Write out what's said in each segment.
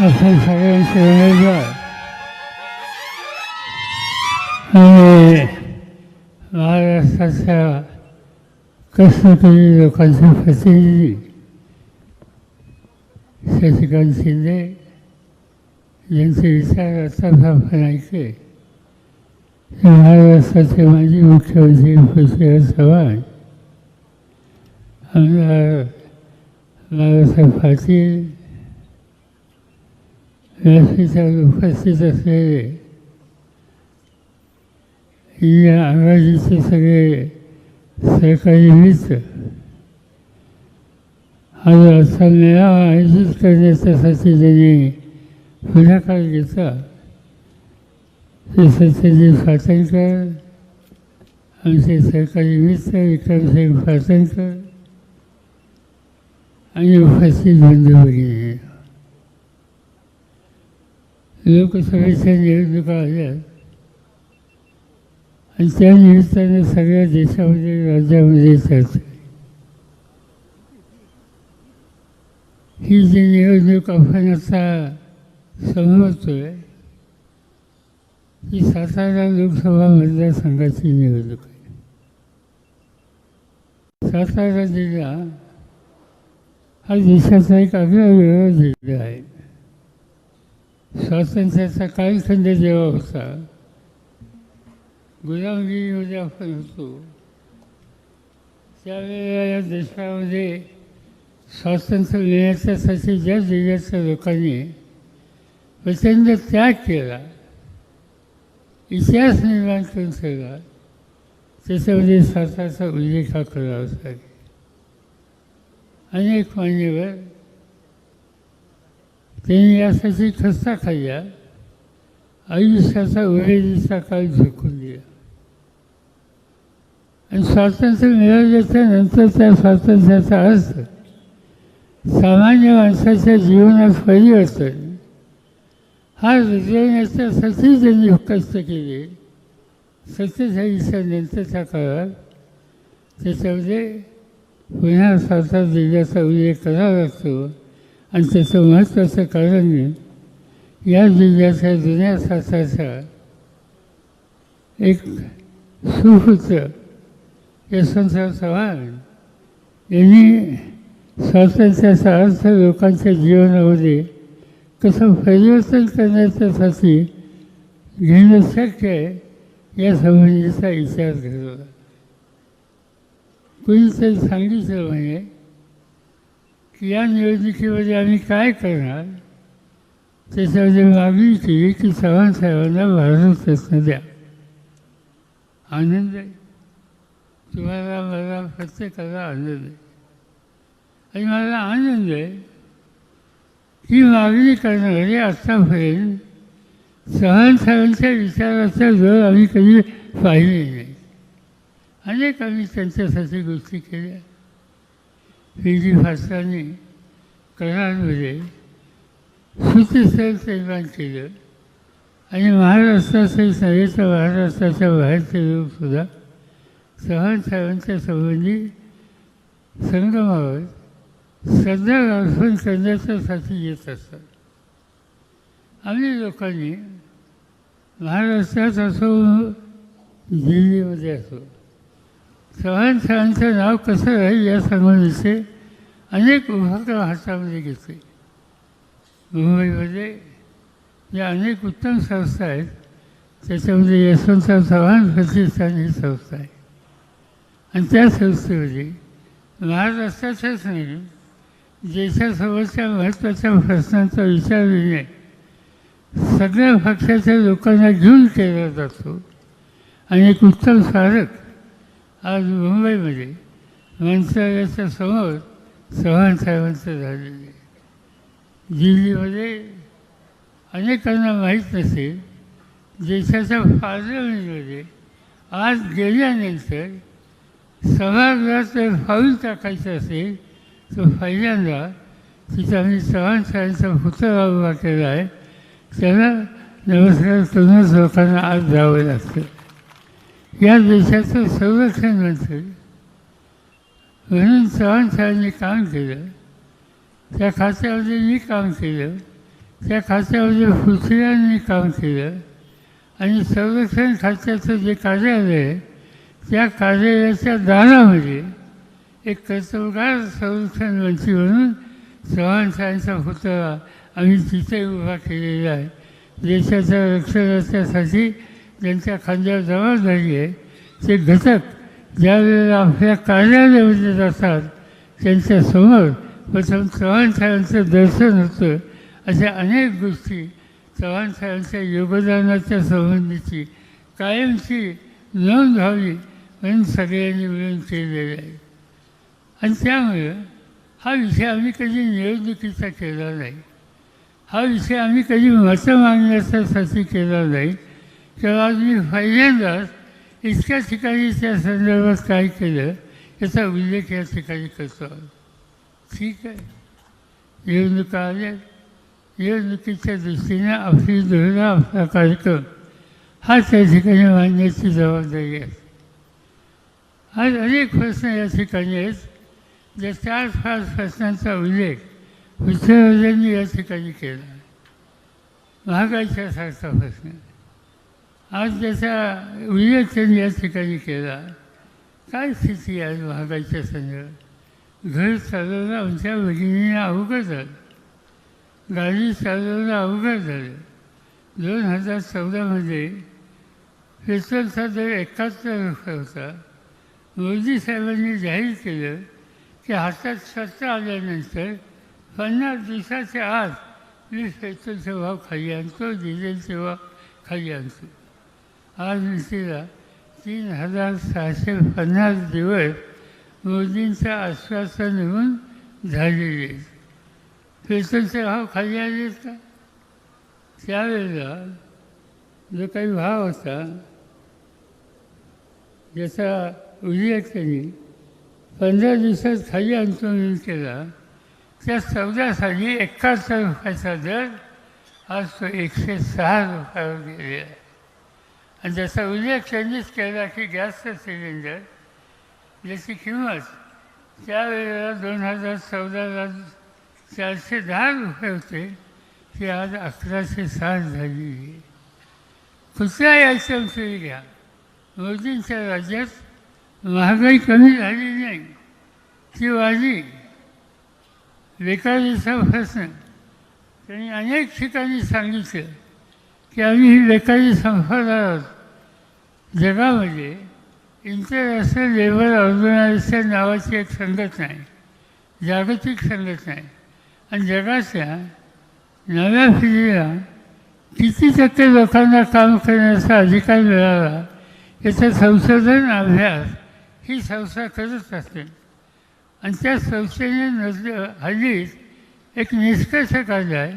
असं सगळ्यांचे उमेदवार आणि महाराष्ट्राच्या कष्टकरी लोकांचे प्रतिनिधी शशिकांत शिंदे यांचे विचार आताच आपण ऐकले ते महाराष्ट्राचे माजी मुख्यमंत्री पृथ्वीराज चव्हाण आमदार बाळासाहेब पाटील व्यासपीठावर उपस्थित असलेले या आघाडीचे सगळे सरकारी मित्र आज असा मेळावा आयोजित करण्याच्यासाठी त्यांनी पुढाकार घेतला ते सत्यजित फाटणकर आमचे सरकारी मित्र विक्रमसिंग फाटणकर आणि उपस्थित बंधू भगिनी लोकसभेच्या निवडणुका आल्या आणि त्या निमित्तानं सगळ्या देशामध्ये राज्यामध्ये चर्चा ही जी निवडणूक आपण आता समजतोय ही सातारा लोकसभा मतदारसंघाची निवडणूक आहे. सातारा जिल्हा हा देशाचा एक आगळा जिल्हा आहे. स्वातंत्र्याचा कालखंड जेव्हा होता गुलामगिरीमध्ये आपण होतो. त्यावेळेला या देशामध्ये स्वातंत्र्य मिळण्याच्यासाठी ज्या जिल्ह्याच्या लोकांनी प्रचंड त्याग केला इतिहास निर्माण करून ठेवला त्याच्यामध्ये स्वतःचा उल्लेख करावा लागेल. अनेक मान्यवर त्यांनी यासाठी खस्ता खाल्ल्या आयुष्याचा उरेलीचा काळ झुकून दिला आणि स्वातंत्र्य मिळवल्याच्या नंतर त्या स्वातंत्र्याचा अर्थ सामान्य माणसाच्या जीवनात परिवर्तन हा रुजवण्याच्यासाठी त्यांनी कष्ट केले. सत्तेचाळीसच्या नंतरच्या काळात त्याच्यामध्ये पुन्हा स्वातंत्र्य दिल्याचा उल्लेख करावा लागतो. आणि त्याचं महत्त्वाचं कारण या जिल्ह्याच्या जुन्या साताचा एक सुहृत यशवंतराव चव्हाण यांनी स्वातंत्र्याचा अर्थ लोकांच्या जीवनामध्ये कसं परिवर्तन करण्याच्यासाठी घेणं शक्य आहे या संबंधीचा विचार घडवला कुणीतरी सांगितलं म्हणजे की या निवडणुकीमध्ये आम्ही काय करणार? त्याच्यामध्ये मागणी केली की चव्हाण भारत रत्न द्या. आनंद आहे. तुम्हाला मला प्रत्येकाला आनंद आहे. आणि मला आनंद आहे ही मागणी करणारे आत्तापर्यंत चव्हाण विचाराचा जर आम्ही कधी पाहिले नाही. अनेक आम्ही त्यांच्यासाठी गोष्टी केल्या. पी जी फास्टांनी करारमध्ये सुचिस्थळ निर्माण केलं आणि महाराष्ट्राचंच नव्हे तर महाराष्ट्राच्या बाहेरचे लोकसुद्धा चव्हाण साहेबांच्या संबंधी संगमावर श्रद्धा अर्पण करण्याच्यासाठी येत असतात. आम्ही लोकांनी महाराष्ट्रात असो दिल्लीमध्ये असो चव्हाण नाव कसं राहील या संबंधीचे अनेक उपक्रम हातामध्ये घेतले मुंबईमध्ये या अनेक उत्तम संस्था आहेत. त्याच्यामध्ये यशवंतराव चव्हाण प्रतिष्ठान ही संस्था आहे. आणि त्या संस्थेमध्ये महाराष्ट्राच्याच नाही देशासमोरच्या महत्त्वाच्या प्रश्नांचा विचार निर्णय सगळ्या पक्षाच्या लोकांना घेऊन केला जातो. आणि एक उत्तम स्मारक आज मुंबईमध्ये मंत्रालयाच्या समोर चव्हाण साहेबांचं झालेलं आहे. दिल्लीमध्ये अनेकांना माहीत नसेल देशाच्या पार्लमेंटमध्ये आज गेल्यानंतर सभागृहात जर फाऊल टाकायचं असेल तर पहिल्यांदा तिथं आम्ही चव्हाण साहेबांचा पुतळा उभा केला आहे. त्याला नमस्कार करूनच लोकांना आज जावं लागतं. या देशाचं संरक्षण मंत्री म्हणून चव्हाण साहेबांनी काम केलं. त्या खात्यामध्ये मी काम केलं. त्या खात्यामध्ये पृथ्वीराजांनी काम केलं. आणि संरक्षण खात्याचं जे कार्यालय आहे त्या कार्यालयाच्या दारामध्ये एक कर्तव्यगार संरक्षण मंत्री म्हणून चव्हाण साहेबांचा पुतळा आम्ही तिथे उभा केलेला आहे. देशाच्या रक्षणाच्यासाठी ज्यांच्या खांद्यावर जबाबदारी आहे ते घटक ज्यावेळेला आपल्या कार्यालयामध्ये जातात त्यांच्यासमोर प्रथम चव्हाण साहेबांचं दर्शन होतं. अशा अनेक गोष्टी चव्हाण साहेबांच्या योगदानाच्या संबंधीची कायमची नोंद व्हावी म्हणून सगळ्यांनी मिळून केलेले आहे. आणि त्यामुळं हा विषय आम्ही कधी निवडणुकीचा केला नाही. हा विषय आम्ही कधी मतं मागण्याच्यासाठी केला नाही. तेव्हा मी पहिल्यांदाच इतक्या ठिकाणी त्या संदर्भात काय केलं याचा उल्लेख या ठिकाणी करतो ठीक आहे. निवडणुका आल्या. निवडणुकीच्या दृष्टीने आपली धोरणं आपला कार्यक्रम हा त्या ठिकाणी मांडण्याची जबाबदारी आहे. आज अनेक प्रश्न या ठिकाणी आहेत. ज्या चार पाच प्रश्नांचा उल्लेख पृथ्वीराजांनी या ठिकाणी केला. महागाईच्या सारखा प्रश्न. आज त्याचा उल्लेख त्यांनी या ठिकाणी केला काय स्थिती आहे महागाईच्या संदर्भात? घर चालवणं आमच्या भगिनींना अवघड झालं. गाडी चालवणं अवघड झालं. दोन हजार चौदामध्ये पेट्रोलचा दर एकाहत्तर रुपये होता. मोदी साहेबांनी जाहीर केलं की हातात सत्ता आल्यानंतर पन्नास दिवसाच्या आत मी पेट्रोलचा भाव खाली आणतो डिझेलचा भाव खाली आणतो. आज मितीला तीन हजार सहाशे पन्नास दिवस मोदींचं आश्वासन होऊन झालेले. पेट्रोलचे भाव खाली आले का? त्यावेळेला जो काही भाव होता ज्याचा उल्लेख त्यांनी पंधरा दिवसात खाली आंदोलन केला त्या चौदासाठी एकाहत्तर रुपयाचा दर आज तो एकशे सहा रुपयावर गेलेला आहे. आणि जसा उद्या चेंजित केला की गॅसचं सिलेंडर ज्याची किंमत त्यावेळेला दोन हजार चौदाला चारशे दहा रुपये होते ती आज अकराशे साठ झालेली आहे. कुठल्याही आयटमचं घ्या. मोदींच्या राज्यात महागाई कमी झाली नाही. ती वाढली. बेकारीचा प्रश्न. त्यांनी अनेक ठिकाणी सांगितलं. की आम्ही ही बेकारी संपवणार जगामध्ये इंटरनॅशनल लेबर ऑर्गनायझेशन नावाची एक संघटना आहे. जागतिक संघटना आहे. आणि जगाच्या नव्या पिढीला किती टक्के लोकांना काम करण्याचा अधिकार मिळाला याचं संशोधन अभ्यास ही संस्था करत असते. आणि त्या संस्थेने नज हल्लीच एक निष्कर्ष काढला आहे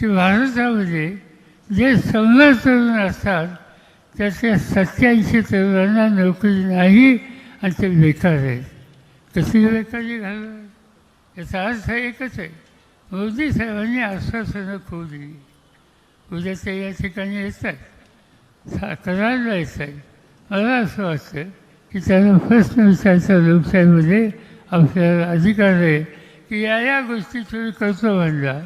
की भारतामध्ये जे सौम्य तरुण असतात त्याच्या सत्याऐंशी तरुणांना नोकरी नाही आणि ते बेकार आहेत कशी बेकारी घालणार याचा अर्थ एकच आहे. मोदी साहेबांनी आश्वासनं खूप दिली उद्या ते या ठिकाणी येत आहेत. सा जायचं आहे. मला असं वाटतं की त्यांना प्रश्न विचारायचा लोकशाहीमध्ये आपल्याला अधिकार आहे की या या गोष्टी तुम्ही करतो म्हणला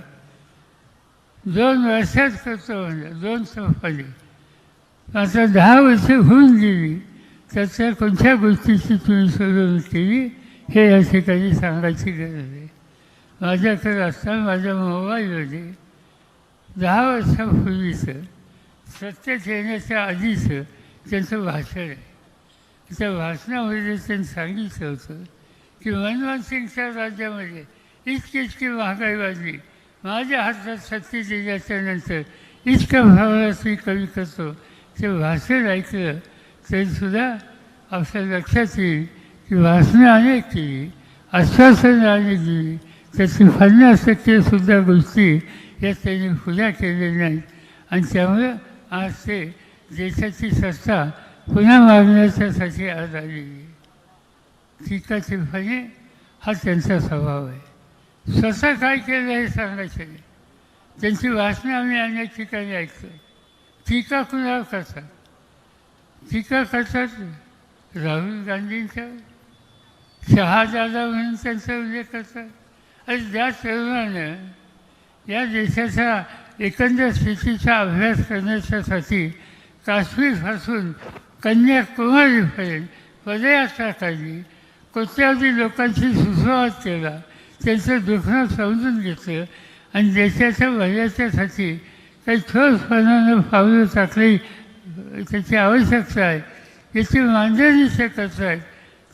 दोन वर्षात करतो म्हणलं दोन संपाने आता दहा वर्ष होऊन गेली. त्याच्या कोणत्या गोष्टीची तुम्ही सोडवणूक केली हे या ठिकाणी सांगायची गरज आहे. माझ्याकडे असताना माझ्या मोबाईलमध्ये दहा वर्षापूर्वीचं सत्तेत येण्याच्या आधीचं त्यांचं भाषण आहे. त्या भाषणामध्ये त्यांनी सांगितलं होतं की मनमोहन सिंगच्या राज्यामध्ये इतकी इतकी महागाई वाढली. माझ्या हातात सत्य दिल्याच्या नंतर इतक्या भावनात मी कमी करतो ते भाषण ऐकलं तरीसुद्धा आपल्या लक्षात येईल की भाषणं अनेक केली आश्वासनं अनेक दिली त्याची पन्नास टक्केसुद्धा गोष्टी या त्यांनी खुल्या केलेल्या नाहीत. आणि त्यामुळं आज ते देशाची सत्ता पुन्हा मागण्याच्यासाठी आज आलेली टीका टिप्पणी हा त्यांचा स्वभाव आहे. स्वतः काय केलं हे सांगायचं नाही. त्यांची भाषणं आम्ही अनेक ठिकाणी ऐकतो टीका कुणावर करतात? टीका करतात राहुल गांधींच्या? शहाजादा म्हणून त्यांचा उल्लेख करतात? आणि ज्या तरुणानं या देशाच्या एकंदर स्थितीचा अभ्यास करण्याच्यासाठी काश्मीरपासून कन्याकुमारीपर्यंत पदयात्रा काढली. कोट्यावधी लोकांची सुसंवाद केला. त्यांचं दुखणं समजून घेतलं आणि देशाच्या भल्याच्यासाठी काही ठोसपणानं पावलं टाकली त्याची आवश्यकता आहे. त्याची मांडणी ते आहे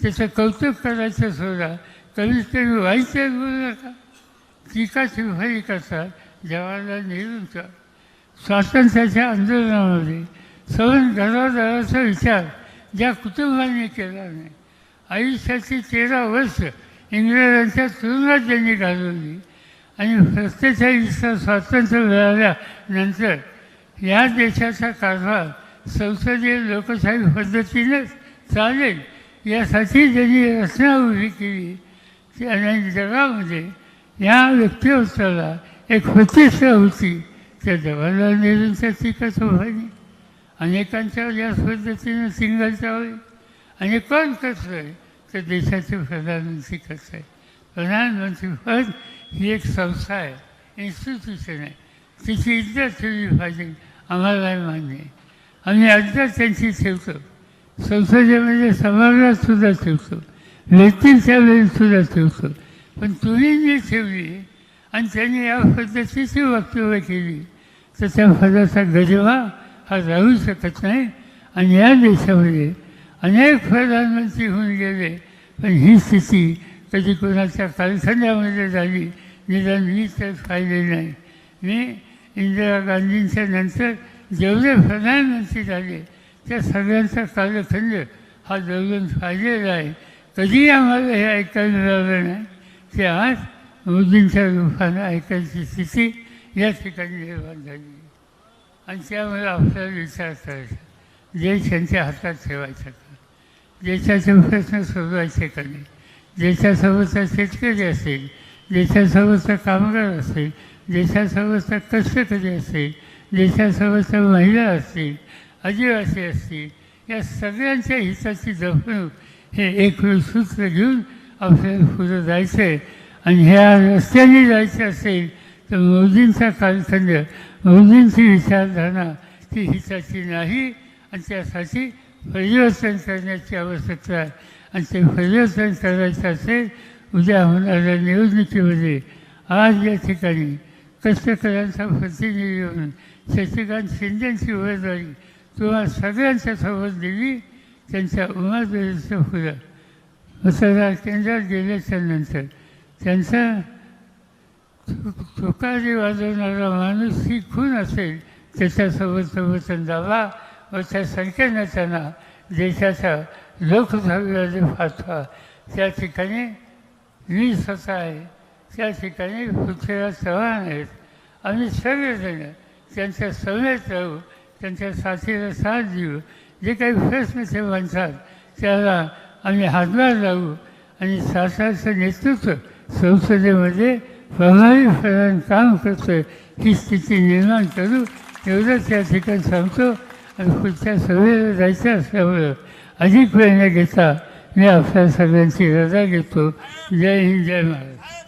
त्याचं कौतुक करायचं सोडा कमीत कमी वाईट बोलू नका. टीका शिफारी करतात जवाहरलाल नेहरूंचा स्वातंत्र्याच्या आंदोलनामध्ये सवन घरादाराचा विचार ज्या कुटुंबाने केला नाही. आयुष्याची तेरा वर्ष इंग्रजांच्या तुरुंगात त्यांनी घालवली आणि सत्तेचाळीसचं स्वातंत्र्य मिळाल्यानंतर या देशाचा कारभार संसदीय लोकशाही पद्धतीनेच चालेल यासाठी त्यांनी रचना उभी केली. आणि जगामध्ये या व्यक्तिमत्वाला एक प्रतिष्ठा होती. त्या जवाहरलाल नेहरूंच्या टीका चौहानी अनेकांच्या याच पद्धतीनं सिंगल चावली आणि कोण आहे? तर देशाचे प्रधानमंत्री करत आहे? प्रधानमंत्री पद ही एक संस्था आहे इन्स्टिट्यूशन आहे. तिची इज्जत ठेवली पाहिजे आम्हाला मान्य आहे. आम्ही अद्याप त्यांची ठेवतो. संसदेमध्ये समाजातसुद्धा सुद्धा ठेवतो. व्यक्तींच्या वेळी सुद्धा ठेवतो. पण तुम्ही जी ठेवली आणि त्यांनी या पद्धतीची वक्तव्य केली तर त्या पदाचा गरिमा हा राहू शकत नाही. आणि या देशामध्ये अनेक प्रधानमंत्री होऊन गेले. पण ही स्थिती कधी कोणाच्या कारखान्यामध्ये झाली निदान मी तर पाहिले नाही. मी इंदिरा गांधींच्या नंतर जेवढे प्रधानमंत्री झाले त्या सगळ्यांचा कालखंड हा जवळून पाहिलेला आहे. कधी आम्हाला हे ऐकायला मिळालं नाही ते आज मोदींच्या रूपानं ऐकायची स्थिती या ठिकाणी निर्माण झाली. आणि त्यामुळे आपल्याला विचार करायचा. देश त्यांच्या हातात ठेवायचा. का देशाचे प्रश्न सोडवायचे का शेतकरी असेल ज्याच्यासोबतचा कामगार असेल ज्याच्यासोबतचा कष्टकरी असेल देशासोबतच्या महिला असतील आदिवासी असतील या सगळ्यांच्या हिताची जपणूक हे एक सूत्र घेऊन आपल्याला पुढं जायचं आहे आणि ह्या रस्त्याने जायचं असेल तर मोदींचा कालखंड मोदींची विचारधारणा ती हिताची नाही आणि त्यासाठी परिवर्तन करण्याची आवश्यकता आहे आणि ते परिवर्तन करायचं असेल उद्या होणाऱ्या निवडणुकीमध्ये आज या ठिकाणी कष्टकऱ्यांचा प्रतिनिधी म्हणून शशिकांत शिंदेची उमेदवारी तुम्हाला सगळ्यांच्या सोबत दिली त्यांच्या उमेदवारीचं फुलं मतदार केंद्रात गेल्याच्यानंतर त्यांचा तुकारी वाजवणारा माणूस ही खून असेल त्याच्यासोबत समर्थन दावा व त्या संख्येनं त्यांना देशाच्या लोकसभेमध्ये पाठवा. त्या ठिकाणी मी स्वतः आहे. त्या ठिकाणी पृथ्वीराज चव्हाण आहेत. आम्ही सगळेजण त्यांच्या सवयत राहू त्यांच्या साथीला साथ देऊ. जे काही प्रश्न ते म्हणतात त्याला आम्ही हातभार लावू आणि शासनाचं नेतृत्व संसदेमध्ये प्रभावीपणाने काम करतोय ही स्थिती निर्माण करू. एवढंच या ठिकाणी सांगतो. आणि पुढच्या सभेला जायचं असल्यामुळं अधिक वेळ न घेता मी आपल्या सगळ्यांची रजा घेतो. जय हिंद जय महाराज